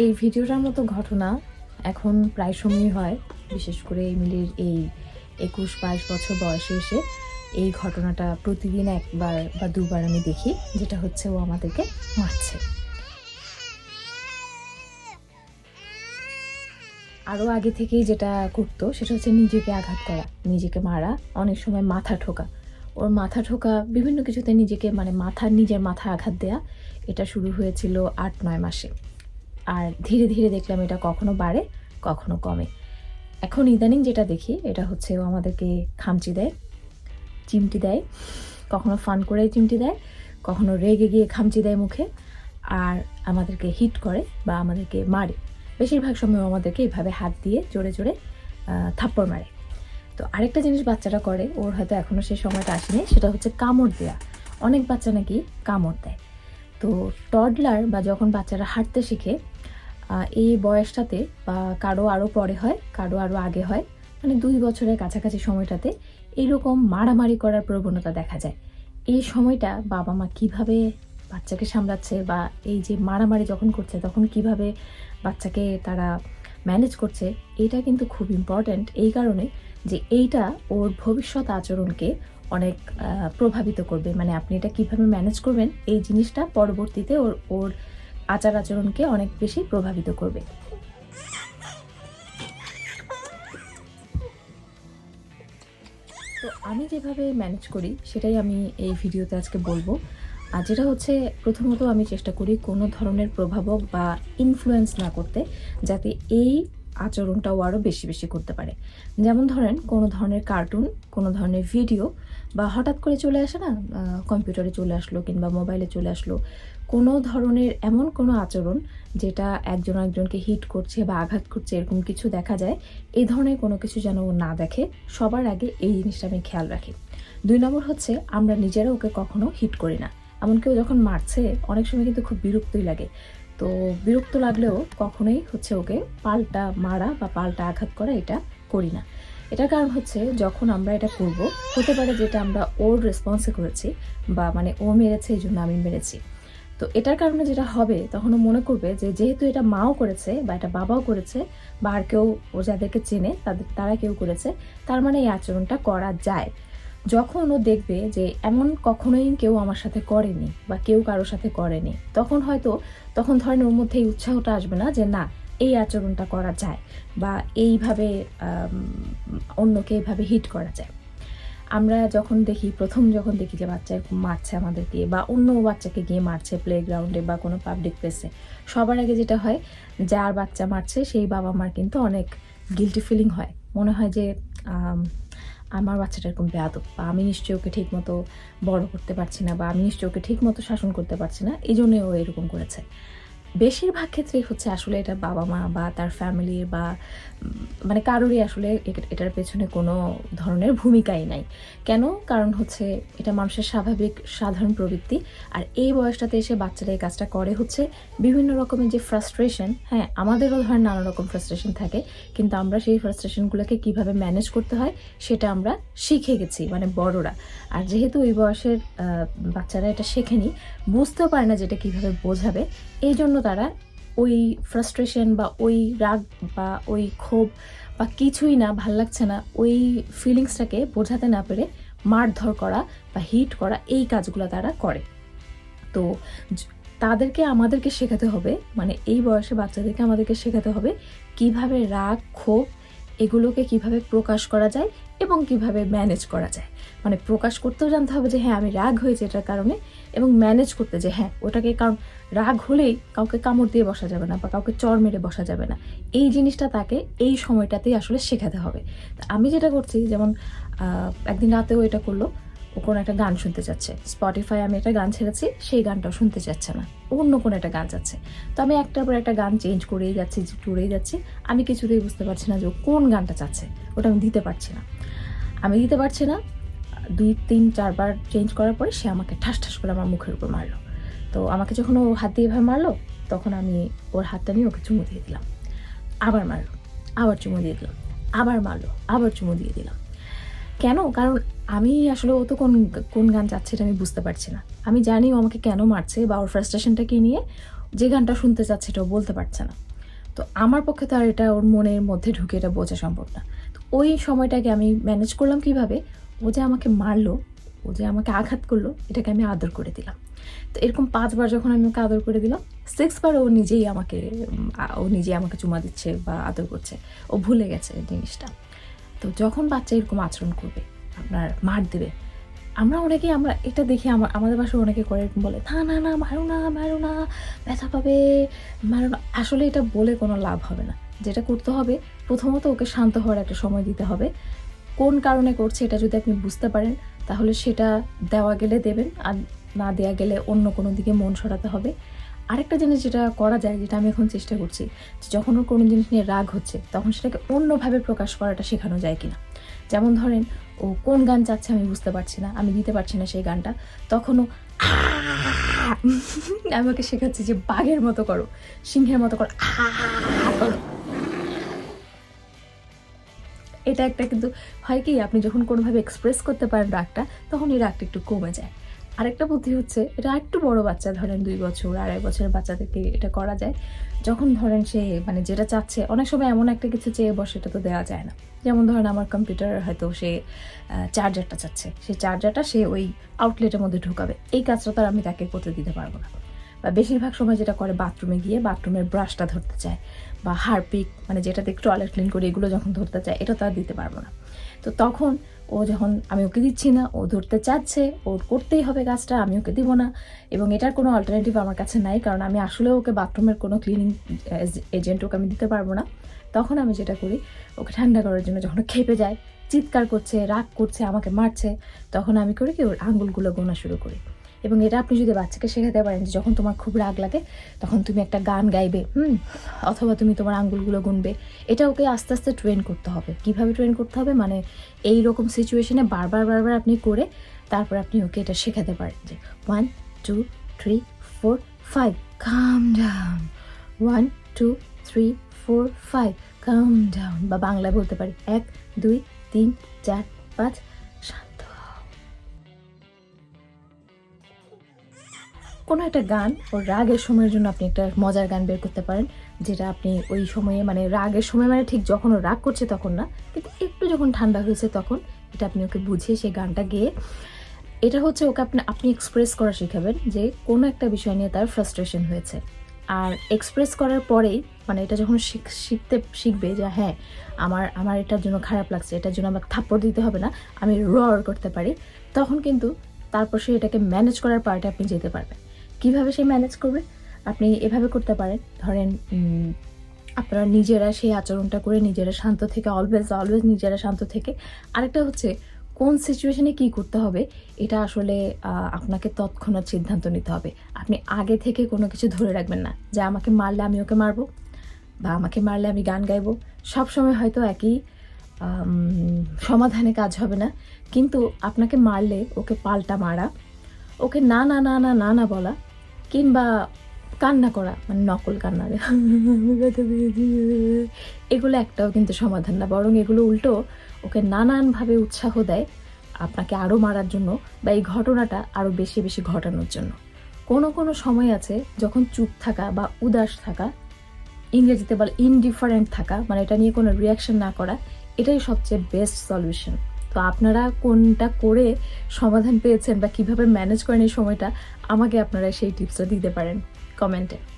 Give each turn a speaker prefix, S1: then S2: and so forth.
S1: এই ভিডিওটার মতো ঘটনা এখন প্রায় সময়ই হয়, বিশেষ করে এমিলির এই একুশ বাইশ বছর বয়সে এসে এই ঘটনাটা প্রতিদিন একবার বা দুবার আমি দেখি, যেটা হচ্ছে ও আমাদেরকে মারছে। আরও আগে থেকেই যেটা করতো, সেটা হচ্ছে নিজেকে আঘাত করা, নিজেকে মারা, অনেক সময় মাথা ঠোকা। ওর মাথা ঠোকা, বিভিন্ন কিছুতে নিজেকে মানে মাথা, নিজের মাথা আঘাত দেয়া, এটা শুরু হয়েছিল আট নয় মাসে। আর ধীরে ধীরে দেখলাম এটা কখনো বাড়ে, কখনো কমে। এখন ইদানিং যেটা দেখি, এটা হচ্ছে ও আমাদেরকে খামচি দেয়, চিমটি দেয়, কখনো ফান করে চিমটি দেয়, কখনো রেগে গিয়ে খামচি দেয় মুখে, আর আমাদেরকে হিট করে বা আমাদেরকে মারে। বেশিরভাগ সময় আমাদেরকে এভাবে হাত দিয়ে জোরে জোরে থাপ্পড় মারে। তো আরেকটা জিনিস বাচ্চারা করে, ওর হয়তো এখনও সেই সময়টা আসেনি, সেটা হচ্ছে কামড় দেয়া। অনেক বাচ্চা নাকি কামড় দেয়। তো টডলার বা যখন বাচ্চারা হাঁটতে শিখে এই বয়সটাতে বা কারও আরও পরে হয়, কারও আরও আগে হয় মানে দুই বছরের কাছাকাছি সময়টাতে এইরকম মারামারি করার প্রবণতা দেখা যায়। এই সময়টা বাবা মা কীভাবে বাচ্চাকে সামলাচ্ছে বা এই যে মারামারি যখন করছে, তখন কীভাবে বাচ্চাকে তারা ম্যানেজ করছে, এটা কিন্তু খুব ইম্পর্ট্যান্ট এই কারণে যে এইটা ওর ভবিষ্যৎ আচরণকে অনেক প্রভাবিত করবে। মানে আপনি এটা কীভাবে ম্যানেজ করবেন, এই জিনিসটা পরবর্তীতে ওর ওর আচার আচরণকে অনেক বেশি প্রভাবিত করবে। তো আমি যেভাবে ম্যানেজ করি, সেটাই আমি এই ভিডিওতে আজকে বলব। আর যেটা হচ্ছে, প্রথমত আমি চেষ্টা করি কোনো ধরনের প্রভাবক বা ইনফ্লুয়েন্স না করতে, যাতে এই আচরণটাও আরও বেশি বেশি করতে পারে। যেমন ধরেন, কোনো ধরনের কার্টুন কোনো ধরনের ভিডিও বা হঠাৎ করে চলে আসে না কম্পিউটারে চলে আসলো কিংবা মোবাইলে চলে আসলো, কোনো ধরনের এমন কোনো আচরণ যেটা একজন একজনকে হিট করছে বা আঘাত করছে, এরকম কিছু দেখা যায়, এই ধরনের কোনো কিছু যেন ও না দেখে, সবার আগে এই জিনিসটা আমি খেয়াল রাখি। দুই নম্বর হচ্ছে, আমরা নিজেরা ওকে কখনো হিট করি না। এমনকি ও যখন মারছে, অনেক সময় কিন্তু খুব বিরক্তই লাগে। তো বিরক্ত লাগলেও কখনোই হচ্ছে ওকে পাল্টা মারা বা পাল্টা আঘাত করা এটা করি না। এটার কারণ হচ্ছে যখন আমরা এটা করব, হতে পারে যেটা আমরা ওর রেসপন্সে করেছি বা মানে ও মেরেছে, এই জন্য আমি মেরেছি। তো এটার কারণে যেটা হবে তখন ও মনে করবে যে যেহেতু এটা মাও করেছে বা এটা বাবাও করেছে বা আর কেউ ও যাদেরকে চেনে, তাদের, তারা কেউ করেছে, তার মানে এই আচরণটা করা যায়। যখন ও দেখবে যে এমন কখনোই কেউ আমার সাথে করেনি বা কেউ কারোর সাথে করেনি, তখন হয়তো, তখন ধরেন ওর মধ্যে এই উৎসাহটা আসবে না যে, না, এই আচরণটা করা যায় বা এইভাবে অন্যকে এইভাবে হিট করা যায়। আমরা যখন দেখি, প্রথম যখন দেখি যে বাচ্চা এরকম মারছে আমাদেরকে বা অন্য বাচ্চাকে গিয়ে মারছে প্লে গ্রাউন্ডে বা কোনো পাবলিক প্লেসে সবার আগে যেটা হয়, যার বাচ্চা মারছে, সেই বাবা মার কিন্তু অনেক গিলটি ফিলিং হয়। মনে হয় যে আমার বাচ্চাটা এরকম বেয়াদব, বা আমি নিশ্চয়ই ওকে ঠিকমতো বড় করতে পারছি না, বা আমি নিশ্চয়ই ওকে ঠিকমতো শাসন করতে পারছি না, এই জন্যে ও এরকম করেছে। বেশিরভাগ ক্ষেত্রেই হচ্ছে আসলে এটা বাবা মা বা তার ফ্যামিলি বা মানে কারোরই আসলে এটার পেছনে কোনো ধরনের ভূমিকাই নাই। কেন? কারণ হচ্ছে এটা মানুষের স্বাভাবিক সাধারণ প্রবৃত্তি। আর এই বয়সটাতে এসে বাচ্চারা এই কাজটা করে হচ্ছে বিভিন্ন রকমের যে ফ্রাস্ট্রেশন হ্যাঁ আমাদেরও ধরেন নানা রকম ফ্রাস্ট্রেশন থাকে, কিন্তু আমরা সেই ফ্রাস্ট্রেশনগুলোকে কীভাবে ম্যানেজ করতে হয় সেটা আমরা শিখে গেছি মানে বড়রা। আর যেহেতু ওই বয়সের বাচ্চারা এটা শেখেনি, বুঝতেও পারে না যেটা কীভাবে বোঝাবে। এই জন্য তারা ওই ফ্রাস্ট্রেশন বা ওই রাগ বা ওই ক্ষোভ বা কিছুই না, ভালো লাগছে না, ওই ফিলিংসটাকে বোঝাতে না পেরে মারধর করা বা হিট করা এই কাজগুলো তারা করে। তো তাদেরকে আমাদেরকে শেখাতে হবে মানে এই বয়সে বাচ্চাদেরকে আমাদেরকে শেখাতে হবে কীভাবে রাগ, ক্ষোভ এগুলোকে কীভাবে প্রকাশ করা যায় এবং কীভাবে ম্যানেজ করা যায়। মানে প্রকাশ করতেও জানতে হবে যে হ্যাঁ আমি রাগ হয়েছি এটার কারণে এবং ম্যানেজ করতে যে হ্যাঁ ওটাকে কারণ রাগ হলেই কাউকে কামড় দিয়ে বসা যাবে না বা কাউকে চর মেরে বসা যাবে না। এই জিনিসটা তাকে এই সময়টাতেই আসলে শেখাতে হবে। আমি যেটা করছি, যেমন একদিন রাতেও এটা করল ও কোনো একটা গান শুনতে চাচ্ছে স্পটিফাই আমি একটা গান ছেড়েছি, সেই গানটাও শুনতে চাচ্ছে না। অন্য কোনো একটা গান চাচ্ছে তো আমি একটার পর একটা গান চেঞ্জ করেই যাচ্ছি টুরেই যাচ্ছি। আমি কিছুতেই বুঝতে পারছি না যে কোন গানটা চাচ্ছে। ওটা আমি দিতে পারছি না। আমি দিতে পারছি না। দুই, তিন, চারবার চেঞ্জ করার পরে সে আমাকে ঠাস ঠাস করে আমার মুখের উপর মারলো। তো আমাকে যখন ও হাত দিয়ে এভাবে মারলো, তখন আমি ওর হাতটা নিয়ে ওকে চুমু দিয়ে দিলাম। আবার মারলো। আবার চুমু দিয়ে দিলাম আবার মারলো। আবার চুমু দিয়ে দিলাম। কেন? কারণ আমি আসলে ও তো কোন কোন গান চাচ্ছে এটা আমি বুঝতে পারছি না। আমি জানি ও আমাকে কেন মারছে বা ওর ফ্রাস্ট্রেশনটা ফ্রাস্ট্রেশনটাকে নিয়ে যে গানটা শুনতে চাচ্ছে এটাও বলতে পারছে না। তো আমার পক্ষে তো আর এটা ওর মনের মধ্যে ঢুকে এটা বোঝা সম্ভব না। তো ওই সময়টাকে আমি ম্যানেজ করলাম কীভাবে? ও যে আমাকে মারলো, ও যে আমাকে আঘাত করল, এটাকে আমি আদর করে দিলাম। তো এরকম পাঁচবার যখন আমি ওকে আদর করে দিলাম সিক্সবার ও নিজেই আমাকে, ও নিজেই আমাকে চুমা দিচ্ছে বা আদর করছে। ও ভুলে গেছে জিনিসটা। তো যখন বাচ্চা এরকম আচরণ করবে, আপনার মার দেবে, আমরা অনেকেই, আমরা এটা দেখি আমার, আমাদের বাসায় অনেকে করে, এরকম বলে, না না না, মারো না মারো না, ব্যথা পাবে, মারো না। আসলে এটা বলে কোনো লাভ হবে না। যেটা করতে হবে, প্রথমত ওকে শান্ত হওয়ার একটা সময় দিতে হবে। কোন কারণে করছে এটা যদি আপনি বুঝতে পারেন, তাহলে সেটা দেওয়া গেলে দেবেন, আর না দেওয়া গেলে অন্য কোনো দিকে মন সরাতে হবে। আরেকটা জিনিস যেটা করা যায়, যেটা আমি এখন চেষ্টা করছি, যে যখন ওর কোনো জিনিস নিয়ে রাগ হচ্ছে, তখন সেটাকে অন্যভাবে প্রকাশ করাটা শেখানো যায় কিনা। যেমন ধরেন, ও কোন গান চাচ্ছে আমি বুঝতে পারছি না, আমি দিতে পারছি না সেই গানটা তখনও আমাকে শেখাচ্ছি যে বাঘের মতো করো, সিংহের মতো করো এটা একটা কিন্তু হয় কি, আপনি যখন কোনোভাবে এক্সপ্রেস করতে পারেন রাগটা, তখন এই রাগটা একটু কমে যায়। আরেকটা বুদ্ধি হচ্ছে, এটা একটু বড় বাচ্চা, ধরেন দুই বছর, আড়াই বছরের বাচ্চাদেরকে এটা করা যায়। যখন ধরেন সে মানে যেটা চাচ্ছে, অনেক সময় এমন একটা কিছু চেয়ে বসে, এটা তো দেওয়া যায় না। যেমন ধরেন আমার কম্পিউটার হয়তো সে চার্জারটা চাচ্ছে। সেই চার্জারটা সে ওই আউটলেটের মধ্যে ঢুকাবে। এই কাজটা তার আমি তাকে করতে দিতে পারব না। বা বেশিরভাগ সময় যেটা করে বাথরুমে গিয়ে বাথরুমের ব্রাশটা ধরতে চায়। বা হারপিক মানে যেটাতে টয়লেট ক্লিন করি এগুলো যখন ধরতে চায়, এটা তো আর দিতে পারব না। তো তখন ও যখন আমি ওকে দিচ্ছি না, ও ধরতে চাচ্ছে, ওর করতেই হবে কাজটা, আমি ওকে দিব না। এবং এটার কোনো অল্টারনেটিভ আমার কাছে নাই, কারণ আমি আসলে ওকে বাথরুমের কোনো ক্লিনিং এজেন্ট ওকে আমি দিতে পারব না। তখন আমি যেটা করি, ওকে ঠান্ডা করার জন্য যখন খেপে যায়, চিৎকার করছে, রাগ করছে, আমাকে মারছে, তখন আমি করি কি, ওর আঙুলগুলো গোনা শুরু করি। এবং এটা আপনি যদি বাচ্চাকে শেখাতে পারেন যে যখন তোমার খুব রাগ লাগে, তখন তুমি একটা গান গাইবে, হুম? অথবা তুমি তোমার আঙ্গুলগুলো গুনবে। এটা ওকে আস্তে আস্তে ট্রেন করতে হবে। কীভাবে ট্রেন করতে হবে? মানে এই রকম সিচুয়েশনে বারবার বারবার আপনি করে তারপর আপনি ওকে এটা শেখাতে পারেন যে one two three four five come down one two three four five come down বা বাংলায় বলতে পারি, এক, দুই, তিন, চার, পাঁচ কোনো একটা গান ও রাগের সময়ের জন্য আপনি একটা মজার গান বের করতে পারেন, যেটা আপনি ওই সময়ে মানে রাগের সময় মানে ঠিক যখন ও রাগ করছে তখন না, কিন্তু একটু যখন ঠান্ডা হয়েছে তখন এটা আপনি ওকে বুঝিয়ে সেই গানটা গেয়ে, এটা হচ্ছে ওকে আপনি আপনি এক্সপ্রেস করা শেখাবেন যে কোনো একটা বিষয় নিয়ে তার ফ্রাস্ট্রেশন হয়েছে। আর এক্সপ্রেস করার পরেই মানে এটা যখন শিখ- শিখতে শিখবে যে হ্যাঁ আমার আমার এটার জন্য খারাপ লাগছে, এটার জন্য আমাকে থাপ্পড় দিতে হবে না, আমি রর করতে পারি, তখন কিন্তু তারপর সে এটাকে ম্যানেজ করার পার্টে আপনি যেতে পারবেন। কীভাবে সে ম্যানেজ করবে? আপনি এভাবে করতে পারেন। ধরেন আপনারা নিজেরা সেই আচরণটা করে নিজেরা শান্ত থেকে অলওয়েজ অলওয়েজ নিজেরা শান্ত থেকে। আরেকটা হচ্ছে, কোন সিচুয়েশনে কি করতে হবে, এটা আসলে আপনাকে তৎক্ষণাৎ সিদ্ধান্ত নিতে হবে। আপনি আগে থেকে কোনো কিছু ধরে রাখবেন না। যে আমাকে মারলে আমি ওকে মারবো, বা আমাকে মারলে আমি গান গাইবো। সব সময় হয়তো একই সমাধানে কাজ হবে না। কিন্তু আপনাকে মারলে ওকে পাল্টা মারা। ওকে না না না না না না বলা কিংবা কান্না করা মানে নকল কান্না। এগুলো একটাও কিন্তু সমাধান না, বরং এগুলো উল্টো, ওকে নানানভাবে উৎসাহ দেয় আপনাকে আরও মারার জন্য বা এই ঘটনাটা আরও বেশি বেশি ঘটানোর জন্য। কোনো কোনো সময় আছে যখন চুপ থাকা বা উদাস থাকা, ইংরেজিতে বলে ইনডিফারেন্ট থাকা মানে এটা নিয়ে কোনো রিয়াকশন না করা, এটাই সবচেয়ে বেস্ট সলিউশন তো আপনারা কোনটা করে সমাধান পেয়েছেন বা কীভাবে ম্যানেজ করেন এই সময়টা, আমাকে আপনারা সেই টিপসটা দিতে পারেন কমেন্টে